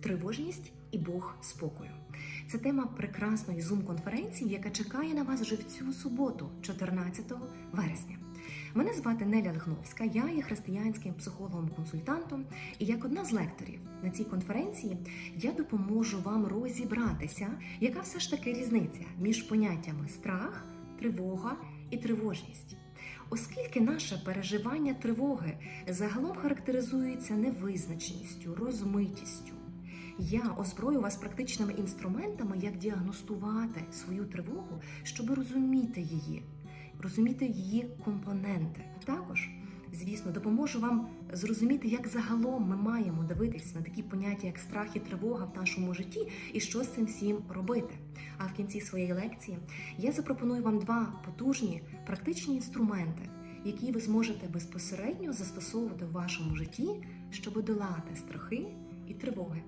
Тривожність і Бог спокою. Це тема прекрасної зум-конференції, яка чекає на вас вже в цю суботу, 14 вересня. Мене звати Неля Лихновська, я є християнським психологом-консультантом, і як одна з лекторів на цій конференції я допоможу вам розібратися, яка все ж таки різниця між поняттями страх, тривога і тривожність. Оскільки наше переживання тривоги загалом характеризується невизначеністю, розмитістю, я озброю вас практичними інструментами, як діагностувати свою тривогу, щоб розуміти її, розуміти її компоненти. Також, звісно, допоможу вам зрозуміти, як загалом ми маємо дивитись на такі поняття, як страх і тривога в нашому житті, і що з цим всім робити. А в кінці своєї лекції я запропоную вам два потужні практичні інструменти, які ви зможете безпосередньо застосовувати в вашому житті, щоб долати страхи і тривоги.